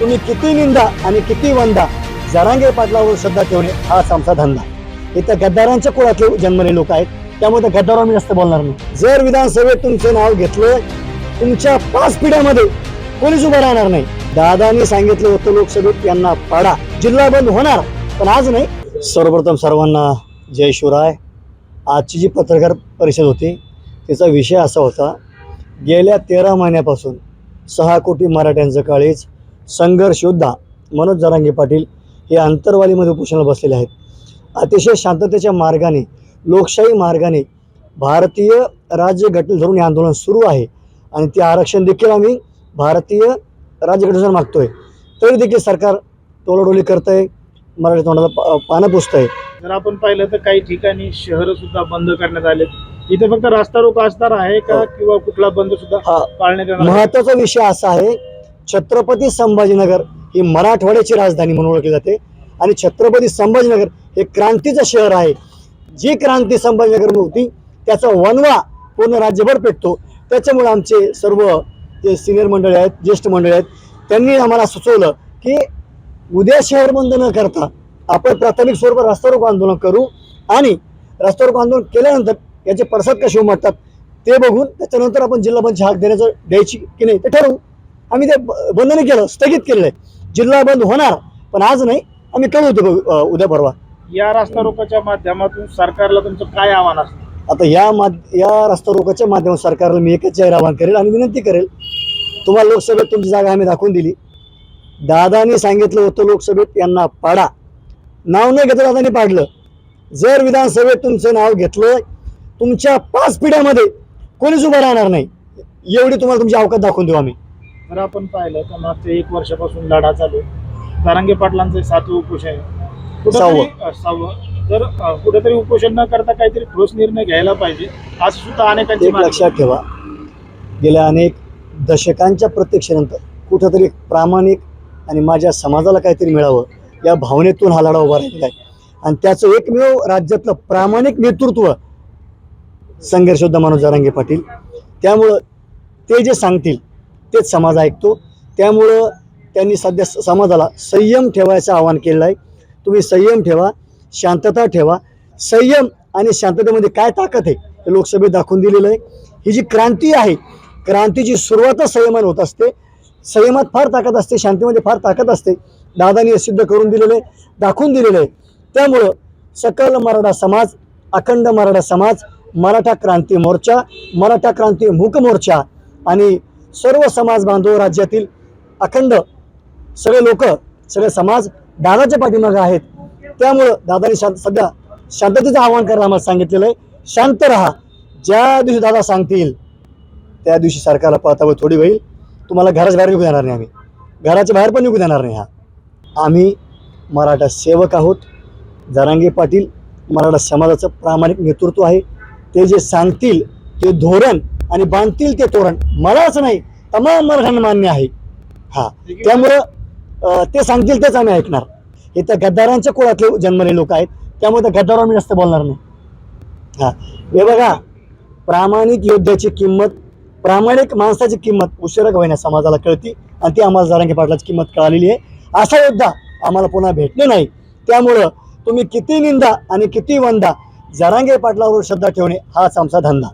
तुम्ही किती निंदा आणि किती वंदा जरांगे पाटलावर श्रद्धा ठेवणे हाच आमचा धंदा. इथं गद्दारांच्या कुळातले जन्मले लोक आहेत. त्यामुळे त्या गद्दारावर मी जास्त बोलणार नाही. जर विधानसभेत तुमचं नाव घेतलं तुमच्या पाच पिढ्यामध्ये कोणीच उभं राहणार नाही. दादानी सांगितलं होतं लोकसभेत यांना पाडा. जिल्हा बंद होणार पण आज नाही. सर्वप्रथम सर्वांना जय शिवराय. आजची जी पत्रकार परिषद होती तिचा विषय असा होता गेल्या तेरा महिन्यापासून सहा कोटी मराठ्यांचं काळीज संघर्ष योद्धा मनोज जरांगे पाटील हे अंतरवालीमध्ये उपोषणाला बसलेले आहेत. अतिशय शांततेच्या मार्गाने लोकशाही मार्गाने भारतीय राज्यघटने धरून हे आंदोलन सुरू आहे आणि ते आरक्षण देखील आम्ही भारतीय राज्यघटनेनुसार मागतोय. तरी देखील सरकार टोलाडोली करतंय मराठी तोंडाला पानं पुसतंय. जर आपण पाहिलं तर काही ठिकाणी शहर सुद्धा बंद करण्यात आले इथे फक्त रास्ता रोको असणार आहे का हो. किंवा कुठला बंद सुद्धा पाळण्यात आहे? महत्त्वाचा विषय असा आहे छत्रपती संभाजीनगर ही मराठवाड्याची राजधानी म्हणून ओळखली जाते. आणि छत्रपती संभाजीनगर हे क्रांतीचं शहर आहे. जी क्रांती संभाजीनगर होती त्याचा वनवा पूर्ण राज्यभर पेटतो. त्याच्यामुळे आमचे सर्व जे सिनियर मंडळी आहेत ज्येष्ठ मंडळी आहेत त्यांनी आम्हाला सुचवलं की उद्या शहर बंद न करता आपण प्राथमिक स्वरूपात रस्ता रोको आंदोलन करू. आणि रस्ता रोको आंदोलन केल्यानंतर याचे पडसाद कसे उमटतात ते बघून त्याच्यानंतर आपण जिल्हा बंदची हाक देण्याचं द्यायची की नाही ते ठरवू. आम्ही ते ब- बंद नाही केलं स्थगित केलेलं आहे. जिल्हा बंद होणार पण आज नाही. आम्ही कळू होतो उद्या परवा. या रास्ता रोकोच्या माध्यमातून सरकारला तुमचं काय आव्हान असतं आता या माध या रस्ता रोकोच्या माध्यमातून सरकारला मी एकच जाहीर आवाहन करेल आणि विनंती करेल तुम्हाला लोकसभेत तुमची जागा आम्ही दाखवून दिली. दादानी सांगितलं होतं लोकसभेत यांना पाडा. नाव न घेता दादानी पाडलं. जर विधानसभेत तुमचं नाव घेतलं तुमच्या पाच पिढ्यामध्ये कोणीच उभं राहणार नाही. एवढी तुम्हाला तुमची अवकात दाखवून देऊ आम्ही. जर आपण पाहिलं तर मागच्या एक वर्षापासून लढा चालू तारांगे पाटलांचं सातवं उपोषण आहे. कुठंतरी- सहावं. तर कुठेतरी उपोषण न करता काहीतरी ठोस निर्णय घ्यायला पाहिजे असं सुद्धा अनेकांची. लक्षात ठेवा. गेल्या अनेक दशकांच्या प्रत्यक्षेनंतर कुठंतरी प्रामाणिक आणि माझ्या समाजाला काहीतरी मिळावं या भावनेतून हा लढा उभा राहिलेला आहे. आणि त्याचं एकमेव राज्यातलं प्रामाणिक नेतृत्व संघर्षोद्धा मनोज जारांगे पाटील. त्यामुळं ते जे सांगतील तेच समाज ऐकतो. त्यामुळं त्यांनी सध्या स- समाजाला संयम ठेवायचं आवाहन केलेलं आहे. तुम्ही संयम ठेवा शांतता ठेवा. संयम आणि शांततेमध्ये काय ताकद आहे हे लोकसभेत दाखवून दिलेलं आहे. ही जी क्रांती आहे क्रांतीची सुरुवातच संयमान होत असते. संयमात फार ताकद असते शांतीमध्ये फार ताकद असते. दादानी हे सिद्ध करून दिलेलं आहे दाखवून दिलेलं आहे. त्यामुळं सकल मराठा समाज अखंड मराठा समाज मराठा क्रांती मोर्चा मराठा क्रांती मूक मोर्चा आणि सर्व समाज बांधव राज्यातील अखंड सगळे लोक सगळे समाज दादाच्या पाठीमागे आहेत. त्यामुळं दादानी शांत सध्या शांततेचं आवाहन करायला आम्हाला सांगितलेलं आहे. शांत राहा. ज्या दिवशी दादा सांगतील त्या दिवशी सरकारला पाहता थोडी होईल. तुम्हाला घराच्या बाहेर निघू देणार नाही आम्ही. घराच्या बाहेर पण निघू देणार नाही हा. आम्ही मराठा सेवक आहोत. जरांगे पाटील मराठा समाजाचं प्रामाणिक नेतृत्व आहे. ते जे सांगतील ते धोरण आणि बांधतील ते तोरण. मला असं नाही तमाम मराठ्यांना मान्य आहे. हा त्यामुळं ते सांगतील तेच आम्ही ऐकणार. हे त्या गद्दारांच्या कुळातले जन्मले लोक आहेत. त्यामुळे त्या गद्दारावर मी जास्त बोलणार नाही. हा हे बघा प्रामाणिक योद्ध्याची किंमत प्रामाणिक माणसाची किंमत उशिरा होईना समाजाला कळती आणि ती आम्हाला जारंगी पाटलाची किंमत कळालेली आहे. असा योद्धा आम्हाला पुन्हा भेटणे नाही. त्यामुळं तुम्ही किती निंदा आणि किती वंदा जरांगे पाटलावर श्रद्धा ठेवणे हाच आमचा धंदा.